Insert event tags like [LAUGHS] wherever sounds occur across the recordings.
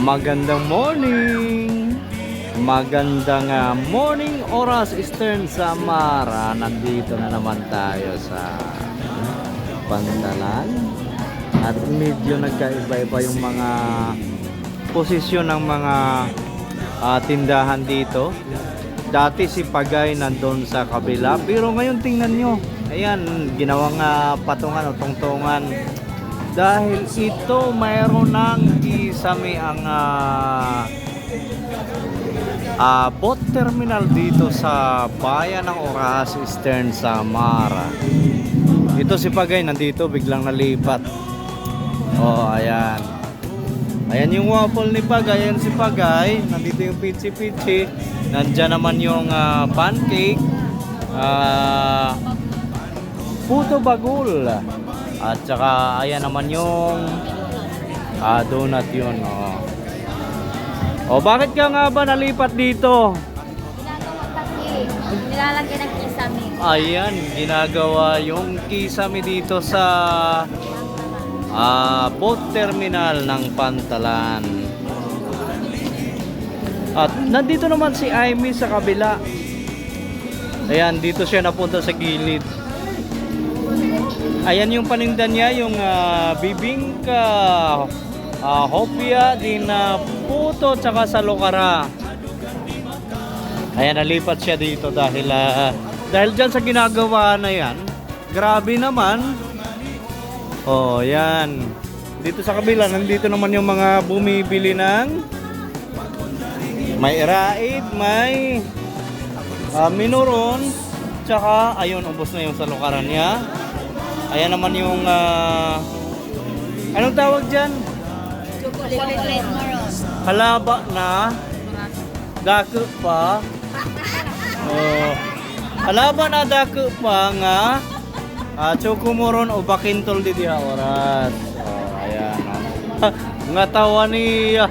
Magandang morning. Magandang ah, morning oras Eastern Samara. Nandito na naman tayo sa Pantalan. At medyo nagkaiba-iba yung mga posisyon ng mga ah, tindahan dito. Dati si Pagay nandun sa kabila. Pero ngayon tingnan nyo. Ayan, ginawang ah, patungan o tungtungan. Dahil ito mayroon ng isami ang ah, ah, boat terminal dito sa bayan ng Oras, Eastern Samara. Ito si Pagay nandito biglang nalipat. Oh, ayan. Ayan yung waffle ni Pagay, ayan si Pagay. Nandito yung pichi pichi. Nandiyan naman yung ah, pancake. Ah, puto bagul. At saka ayan naman yung ah, donut yun. Oh. oh, bakit ka nga ba nalipat dito? Ginagawa kasi, nilalagyan ng kisame. Ayan, ginagawa yung kisame dito sa ah, boat terminal ng Pantalan. At nandito naman si Amy sa kabila. Ayan, dito siya napunta sa gilid. Ayan yung paninda niya, yung ah, bibingka, ah, hopia, din na puto, tsaka sa lokara. Ayan, nalipat siya dito dahil ah, dahil dyan sa ginagawa na yan. Grabe naman. Oh, yan. Dito sa kabila, nandito naman yung mga bumibili ng may raid, may ah, minuron, tsaka ayun, ubos na yung sa lukaran niya. Ayan naman yung ah, anong tawag dyan? Halaba na dako pa. Oh. Halaba na dako pa nga ah, chokomoron o bakintol di diha oras. Oh, ayan. ah. [LAUGHS] nga tawa ni ah,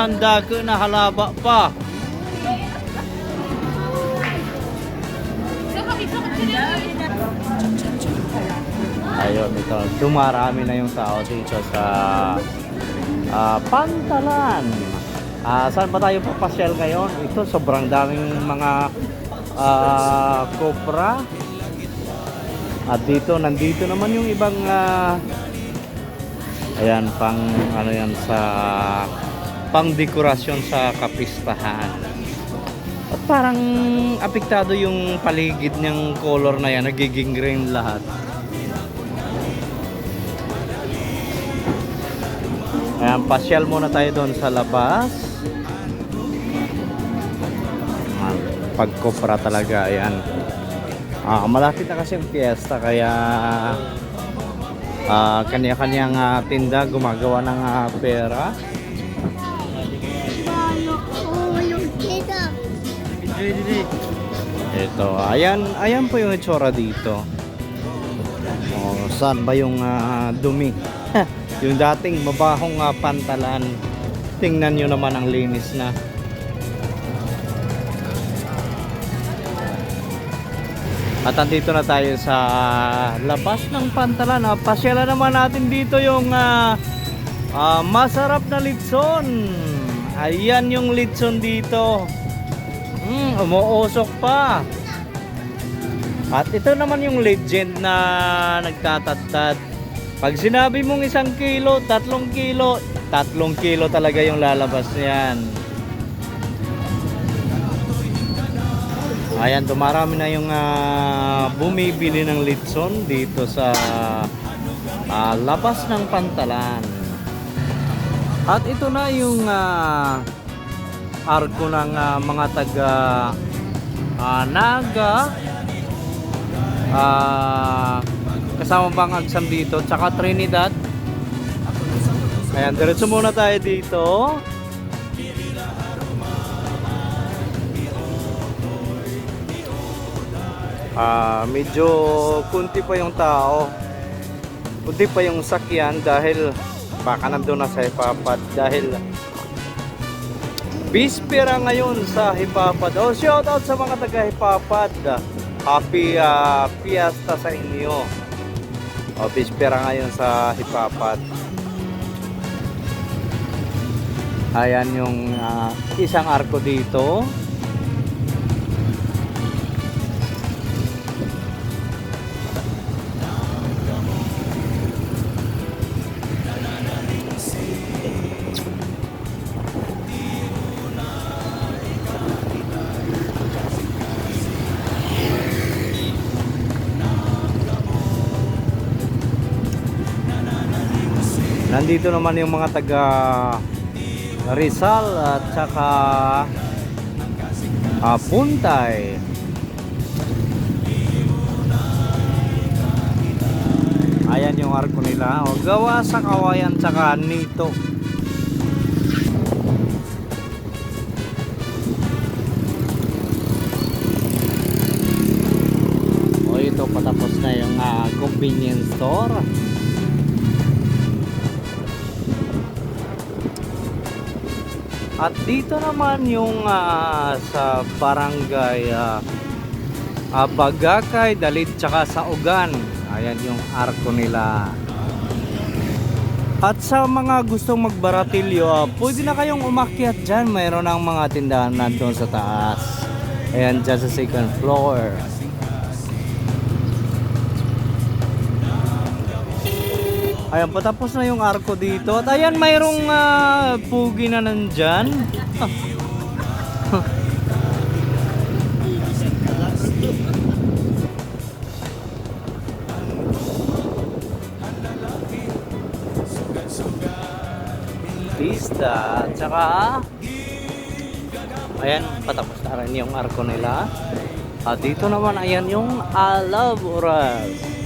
handa ko na halaba pa. Ayun, ito. Dumarami na yung tao dito sa ah, Pantalan. Ah, saan ba tayo papasyal ngayon? Ito, sobrang daming mga ah, kopra. At dito, nandito naman yung ibang ah, ayan, pang ano yan sa pang dekorasyon sa kapistahan. At parang apektado yung paligid ng color na yan, nagiging green lahat. Ayan, pasyal muna tayo doon sa labas. Pagkopra talaga, ayan. Ah, malapit na kasi ang piyesta, kaya ah, kanya-kanyang ah, tinda gumagawa ng ah, pera. Ito, ayan, ayan po yung itsura dito. Oh, saan ba yung ah, dumi? [LAUGHS] yung dating mabahong ah, pantalan. Tingnan nyo naman ang linis na. At andito na tayo sa labas ng pantalan. Ah, pasyalan naman natin dito yung ah, ah, masarap na litson. Ayan yung litson dito. Mm, umuusok pa. At ito naman yung legend na nagtatadtad. Pag sinabi mong isang kilo, tatlong kilo, tatlong kilo talaga yung lalabas niyan. Ayan, dumarami na yung ah, bumibili ng litson dito sa ah, labas ng pantalan. At ito na yung ah, arko ng ah, mga taga ah, Naga ah, kasama pang agsam dito tsaka Trinidad ayan diretso muna tayo dito ah, medyo kunti pa yung tao kunti pa yung sakyan dahil baka nandun na sa ipapad dahil Bispera ngayon sa Hipapad. Oh, shout out sa mga taga Hipapad. Happy ah, Fiesta sa inyo. Oh, bispera ngayon sa Hipapad. Ayan yung ah, isang arko dito. Nandito naman yung mga taga Rizal at saka ah, Puntay. Ayan yung arko nila. O, gawa sa kawayan tsaka nito. O ito patapos na yung ah, convenience store. At dito naman yung ah, sa barangay uh, Bagakay, Dalit, tsaka sa Ugan. Ayan yung arko nila. At sa mga gustong magbaratilyo, ah, pwede na kayong umakyat dyan. Mayroon ng mga tindahan nandun sa taas. Ayan dyan sa second floor. Ayan, patapos na yung arko dito. At ayan, mayroong ah, pugi na nandyan. Pista. At ayan, patapos na rin yung arko nila. At dito naman, ayan yung Alaburas.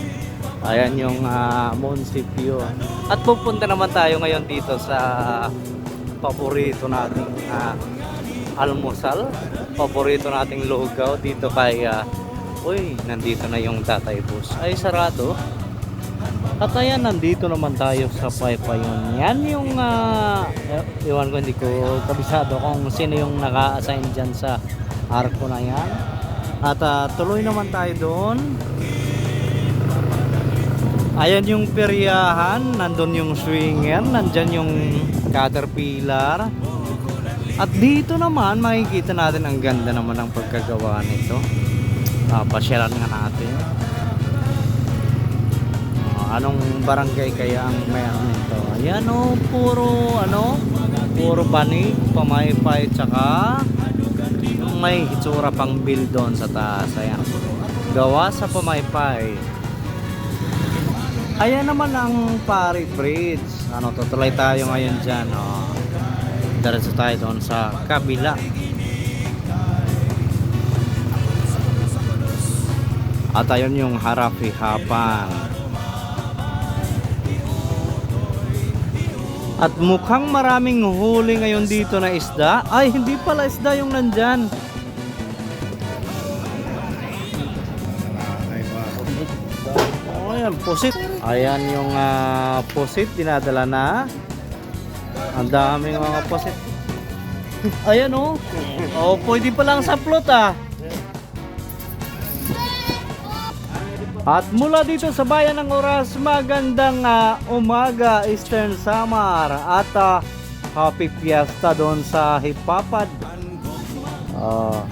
Ayan yung uh, munisipyo. At pupunta naman tayo ngayon dito sa paborito nating ah, almusal. Paborito nating lugaw dito kay ah, Uy, nandito na yung Tatay Bus. Ay, sarado. At ayan, nandito naman tayo sa Paypayon. Yan yung, ah, eh, iwan ko, hindi ko kabisado kung sino yung naka-assign dyan sa arko na yan. At ah, tuloy naman tayo doon. Ayan yung peryahan, nandun yung swinger, nandyan yung caterpillar. At dito naman, makikita natin ang ganda naman ng pagkagawa nito. Ah, pasyalan nga natin. Ah, anong barangay kaya ang mayroon nito? Ayan o, puro ano, puro banig, pamaypay, tsaka may hitsura pang bill doon sa taas. Ayan. Gawa sa pamaypay. Ayan naman ang Pari Bridge. Ano, tutuloy tayo ngayon dyan. Oh. Diretso tayo doon sa kabila. At ayun yung Harapi Hapan. At mukhang maraming huli ngayon dito na isda. Ay, hindi pala isda yung nandyan. Ayan, pusit. Ayan yung ah, pusit, dinadala na. Ang daming mga pusit. [LAUGHS] Ayan oh. Oh, pwede pa lang sa plot ah. At mula dito sa bayan ng Oras, magandang ah, umaga Eastern Samar at ah, happy fiesta doon sa Hipapad. Ah,